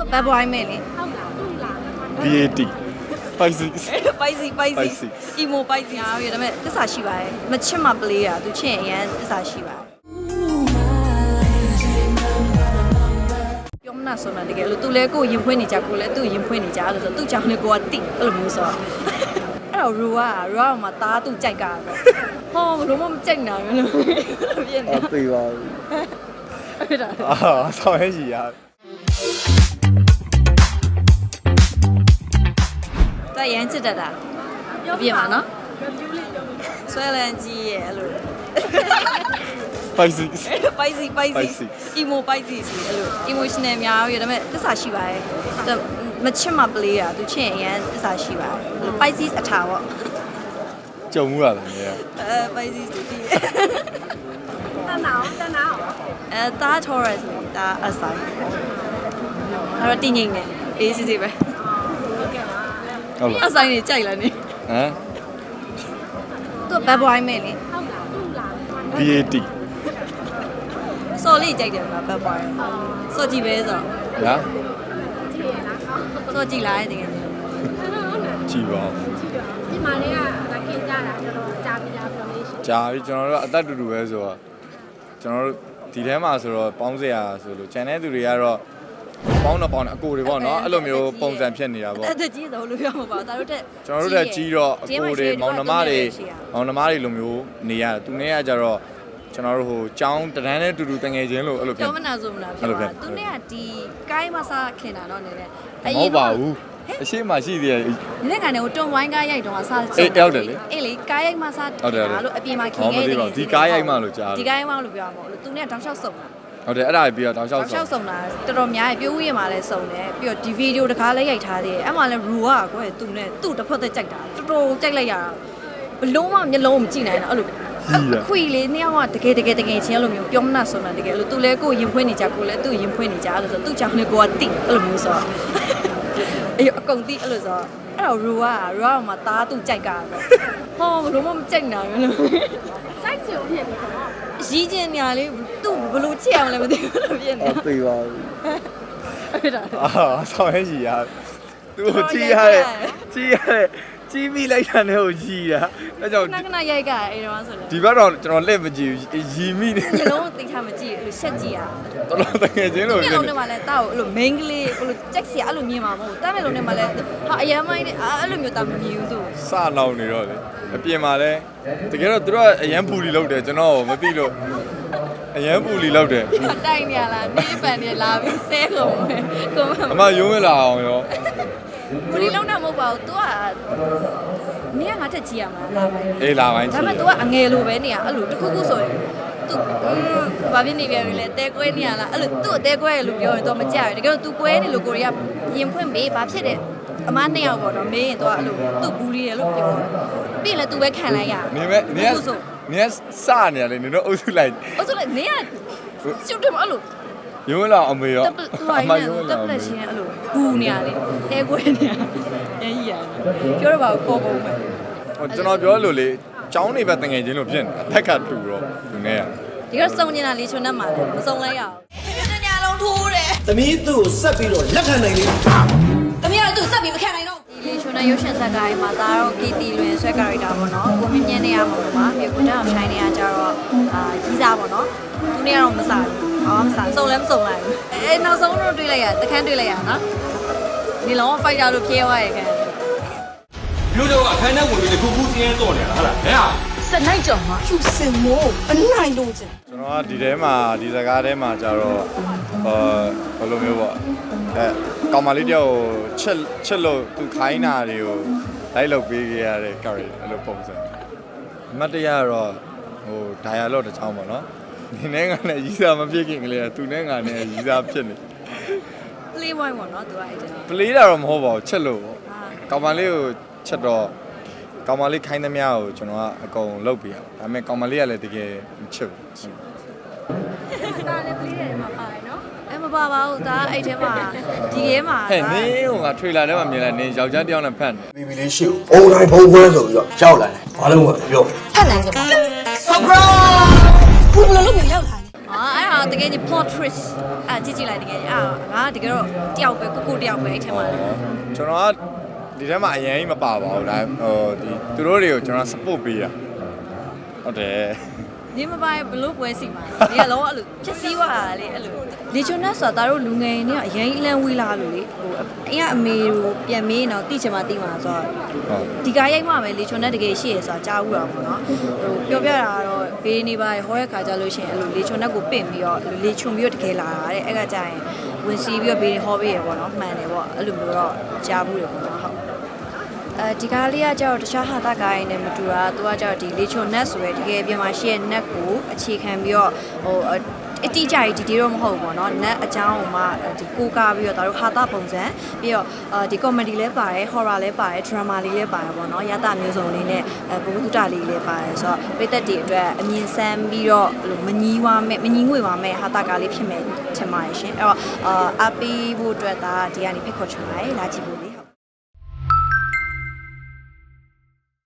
သူဘတ်ဘွိုင်းမဲ့လေ BAT 56ပိုက်စီပိုက်စီ Spicy အီမိုပိုက်စီအားရဒါပေမဲ့တစ္ဆာရှိပါတယ်မချစ်မပလေးอ่ะသူချစ်ရင်အရန်တစ္ဆာရှိပါတယ်ပြောမနာဆိုမှတကယ်လို့သူလဲကိုယ်ရင်ဖွင့်နေကြကိုယ်လဲသူ့ရင်ဖွင့်နေကြအဲ့လိုဆိုသူ့ကြောင့်လေကိုကတိအဲ့လိုမျိုးဆိုတော့အဲ့တော့ရူကရူကမှတားသူ့ကြိုက်ကြတာဟောဘလို့မကြိုက်နိုင်ဘူးလို့ပြင်းနေအသေးပါဘူးအဲ့ဒါ အာဆောင်းရရှိရ သူရမ်းချစ်တတ်တာပြောပြပါနော်ဆွဲလန်းကြီးရဲ့အဲ့လို56ပိုက်စီပိုက်စီ Spicy အီမိုပိုက်စီစီအဲ့လို emotional များရဒါပေမဲ့တစ္ဆာရှိပါတယ်သူမချစ်မပလေးอ่ะသူချစ်ရင်အရန်တစ္ဆာရှိပါတယ်အဲ့လိုပိုက်စီအထာပေါ့ကြုံမှုရတယ်နေရအဲပိုက်စီတူတီတနာအောင်တနာအောင်အဲတာ Taurus တာအဆိုင်အဲ့တော့တင်းငိမ့်နေအေးစစ်စစ်ပဲ ဟုတ်လားအဆိုင်နေကြိုက်လာနေဟမ် သူဘတ်ဘွိုင်းမဲ့လေဟုတ်လားသူ့လား BAT စော်လေးကြိုက်တယ်မှာဘတ်ဘွိုင်းစော်ကြည့်ပဲဆိုညာကြည့်ရလားဟုတ်စော်ကြည့်လိုက်တကယ်ဟုတ်လားကြည်ပါဦးကြည့်တော့ဒီမှာလေးကလက်ကင်ကြတာတော်တော်ကြာပြီလားပြောလို့ရှိရင်ကြာပြီကျွန်တော်တို့အသက်တူတူပဲဆိုတော့ကျွန်တော်တို့ဒီထဲမှာဆိုတော့ပေါင်းစရာဆိုလို့ channel သူတွေကတော့ ပေါင်းတော့ပေါင်းတယ်အကိုတွေပေါ့နော်အဲ့လိုမျိုးပုံစံဖြစ်နေတာပေါ့အဲ့ဒါကြီးတော့လို့ပြောမှာပါဒါတို့တက်ကျွန်တော်တို့တက်ကြီးတော့အကိုတွေမောင်နှမတွေမောင်နှမတွေလိုမျိုးနေရတယ်သူနဲ့ကကြတော့ကျွန်တော်တို့ဟိုចောင်းတန်းနဲ့တူတူတငယ်ချင်းလို့အဲ့လိုဖြစ်ပြောမနာဆိုမနာအဲ့လိုပြောဖြစ်တာသူနဲ့ကဒီကိုင်းမစားခင်တာတော့နေတယ်မဟုတ်ပါဘူးအရှိမရှိသေးတယ်နည်းကနေဟိုတွန်ဝိုင်းကားရိုက်တော့စားအေးရောက်တယ်လေအေးလေကားရိုက်မစားဟုတ်တယ်ဟုတ်တယ်လို့အပြင်မှာခင်ဟောမခဲ့သိပါဘူးဒီကားရိုက်မှလို့ကြားတယ်ဒီကားရိုက်မှလို့ပြောမှာမဟုတ်လို့သူနဲ့တောင်လျှောက်စုံတာ ဟုတ်တယ်အဲ့ဒါပြီးတော့တောင်လျှောတောက်င်လျှောဆိုက်စုံတာတော်တော်များပြိုးဝရမှာလဲစုံတယ်ပြီးတော့ဒီဗီဒီယိုတကားလည်းရိုက်ထားသေးတယ်အဲ့မှာလဲရူကကိုယ်သူနဲ့သူ့တစ်ဖက်သက်ကြိုက်တာတော်တော်ကြိုက်လိုက်ရတာဘလုံးဝမျက်လုံးမကြည့်နိုင်တော့အဲ့လိုအခွေလေးနှစ်ယောက်ကတကယ်တကယ်တကယ်ချင်းအဲ့လိုမျိုးပြောမနာဆိုမှတကယ်လို့သူလဲကိုယ်ရင်ဖွင့်နေကြကိုယ်လဲသူ့ရင်ဖွင့်နေကြအဲ့လိုဆိုသူ့ကြောင့်လေကိုကတိအဲ့လိုမျိုးဆိုတော့အေးအကုန်တိအဲ့လိုဆိုတော့အဲ့တော့ရူကရူကမှတားသူ့ကြိုက်ကြတာဟောဘလုံးမကြိုက်နိုင်ဘူးလို့စိုက်ချင်ဖြစ်နေတော့ရီးကျင်ညာလေး သူ့ဘလို့ချစ်အောင်လည်းမသိဘူးလို့ဖြစ်နေအသေးပါဘူးအဲ့ဒါအာဆောင်းရရှိရသူ့ကိုကြည်ရတဲ့ကြည်ရတဲ့ကြီးမိလိုက်တာနဲ့ကိုကြည်တာအဲကြောင့်ခဏခဏရိုက်ကြအဲ့တော့ဆိုလဲဒီဘက်တော့ကျွန်တော်လက်မကြည့်ဘူးရီမိနေညလုံးသိထားမကြည့်အဲ့လိုရှက်ကြည့်ရတော်တော်တကယ်ချင်းလို့ညဖြစ်လုံးနေနဲ့မှလည်းတောက်အဲ့လို main ကလေးအဲ့လိုကြက်စီအဲ့လိုမြင်မှာမဟုတ်တားမဲ့လုံးနဲ့မှလည်းဟာအရမ်းမိုင်းနဲ့အဲ့လိုမျိုးတောင်မမြင်ဘူးသူစလောင်နေတော့လေအပြင်မှာလဲတကယ်တော့သူတို့ကအရန်ပူလီလောက်တယ်ကျွန်တော်မသိလို့ အရန်ပူလီလောက်တယ် တိုင်နေရလားနေပန်နေလာပြီးဆဲကုန်မယ်ကိုမ အမရုံးမလာအောင်ရော ပရီလုံးတာမဟုတ်ပါဘူး तू ကနေကငါတက်ကြည့်ရမှာလာပိုင်း အေးလာပိုင်းကြ ဒါ ည့် ပေမဲ့ तू ကအငယ်လိုပဲနေရအဲ့လိုတစ်ခုခုဆိုရင် तू ဘာဖြစ်နေပြန်ပြီလဲတဲကွဲနေရလားအဲ့လို तू အတဲကွဲရလို့ပြောရင် तू မကြရဘူးတကယ်လို့ तू ကွဲနေလို့ကိုရီးယားရင်ဖွင့်မေးဘာဖြစ်တယ်အမနှစ်ယောက်ပေါ့နော်မေးရင် तू ကအဲ့လို तू ဘူးရီရလို့ပြောပြီးရင်လည်း तू ပဲခံလိုက်ရ နေမဲ့နေက အခုဆို နေကစနေရလေနေတော့အုပ်စုလိုက်အဲ့ဆိုလည်းနေကကျုပ်တယ်မအဲ့လိုရုံးလာအောင်မေရောတက်ပသူကလည်းတက်ပလက်ချင်းအဲ့လိုဘူးနေရလေတဲကွဲနေရရကြီးရပြောတော့ပါဘူးပေါ်ကုန်မယ်ဟိုကျွန်တော်ပြောလို့လေចောင်းနေပဲတငယ်ချင်းလို့ဖြစ်နေအသက်ကတူတော့သူနဲ့ကဒီကစုံနေတာလေးချွန်းနဲ့မှာလေမစုံလဲရအောင်ပြညလုံးထိုးတယ်သမီးသူ့ကိုဆက်ပြီးတော့လက်ခံနိုင်လေတမီးကသူ့ဆက်ပြီးမခံနိုင်တော့ ဒီလေးချွန်းနဲ့ရုပ်ရှင်ဇာတ်ကားကြီးမှာဒါတော့ကီတီလွင်ဆွဲကာရိုက်တာပေါ့နော်ကိုမြင့်မြင့်နေရမှာပါမြေကိုတောင်ရှိုင်းနေရကြတော့အာကြီးစားပေါ့နော်သူနေကတော့မစားဘူးအော်မစားစုံလည်းမစုံလိုက်ဘူးအဲနောက်ဆုံးတော့တွေးလိုက်ရတခန်းတွေးလိုက်ရနော်ဒီလုံးဖိုက်တာလို့ဖြဲသွားရခံလူတို့ကခိုင်းတဲ့ဝင်ပြီးတခုခုစင်းရဲတော့နေတာဟုတ်လားဟဲ့ ဟာစနိုက်ကြော်မှာဖြူစင်မို့အနိုင်လို့ချင်ကျွန်တော်ကဒီထဲမှာဒီစကားထဲမှာကြတော့ဟောဘယ်လိုမျိုးပေါ့အဲကောင်မလေးတယောက်ကိုချက်ချက်လို့သူခိုင်းတာတွေကိုလိုက်လုပ်ပေးခဲ့ရတဲ့ character အဲ့လိုပုံစံအမတ်တရားကတော့ဟို dialogue တစ်ချောင်းပေါ့နော်ဒီနဲ့ကလည်းရီးစားမဖြစ်ခင်ကလေးကသူနဲ့ငါနဲ့ရီးစားဖြစ်နေ play boy ပေါ့နော်သူကအဲ့ဒါပလေးတာတော့မဟုတ်ပါဘူးချက်လို့ပေါ့အာကောင်မလေးကိုချက်တော့ ကောင်မလေးခိုင်းသမျှကိုကျွန်တော်ကအကုန်လုပ်ပေးရအောင်ဒါပေမဲ့ကောင်မလေးကလည်းတကယ်မချစ်ဘူးဒါလည်းပလေးတယ်မှာပါတယ်နော်အဲမပါပါဘူးဒါအဲ့ထဲမှာဒီထဲမှာဟဲ့နင်းဟိုကထွေလာထဲမှာမြင်လိုက်နင်းယောက်ျားတစ်ယောက်နဲ့ဖတ်နေဘီဘီလေးရှိကိုအုံတိုင်းဖုံးခွဲဆိုပြီးတော့ရောက်လာတယ်ဘာလို့မပြောဖတ်နိုင်ကြပါဆပ်ပရိုက်ဘူးဘယ်လိုလုပ်ပြီးရောက်လာလဲဟာအဲ့ဒါတကယ်ကြီး plot twist အာကြည့်ကြည့်လိုက်တကယ်ကြီးအာငါတကယ်တော့တယောက်ပဲကိုကိုတယောက်ပဲအဲ့ထက်မှာကျွန်တော်က ဒီထဲမှာအရင်ကြီးမပါပါဘူးဒါဟိုဒီသူတို့တွေကိုကျွန်တော် support ပေးတာဟုတ်တယ်ဒီမပိုင်ဘလို့ပွဲစီမှာဒီကလောအဲ့လိုဖြစ်စည်းသွားတာလေအဲ့လိုလေချွန်နတ်ဆိုတာတို့လူငယ်နေကအရင်အလန်းဝေးလာလို့လေဟိုအရင်အမေတို့ပြန်မေးတော့တိချင်မှတိမှာဆိုတော့ဟုတ်ဒီကားရိုက်မှပဲလေချွန်နဲ့တကယ်ရှိရဆိုတာကြားဦးတာပေါ့နော်ဟိုပြောပြတာကတော့ဘေးနေပါဟောတဲ့ခါကြလို့ရှိရင်အဲ့လိုလေချွန်နဲ့ကိုပင့်ပြီးတော့လေချွန်ပြီးတော့တကယ်လာတာတဲ့အဲ့ကကြာရင်ဝင်စီးပြီးတော့ဘေးဟောပေးရပေါ့နော်မှန်တယ်ပေါ့အဲ့လိုမျိုးတော့ကြားဘူးတယ်ပေါ့နော်ဟုတ် အဲဒီကားလေးကကျတော့တခြားဟာတာကားရင်းနဲ့မတူတာသူကကျတော့ဒီလေချွန်နက်ဆိုရယ်တကယ်ပြန်มาရှိရဲ့နက်ကိုအခြေခံပြီးတော့ဟိုအတိအကျကြီးဒီဒီတော့မဟုတ်ဘူးပေါ့နော်နက်အကြောင်းကိုမှဒီကိုကားပြီးတော့ဒါတို့ဟာတာပုံစံပြီးတော့ဒီ comedy လည်းပါတယ် horror လည်းပါတယ် drama လေးလည်းပါတယ်ပေါ့နော်ရတာမျိုးစုံလေးနဲ့အဲဘုဟုတ္တလေးလည်းပါတယ်ဆိုတော့ပိသက်တွေအတွက်အမြင်ဆန်းပြီးတော့အဲ့လိုမညီးဝါမဲ့မညီးငွေပါမဲ့ဟာတာကားလေးဖြစ်မယ်ထင်ပါတယ်ရှင်အဲ့တော့အာအပီးဖို့အတွက်ဒါဒီကနေဖိတ်ခေါ်ချင်ပါတယ်လာကြည့်ဖို့လေးဟုတ်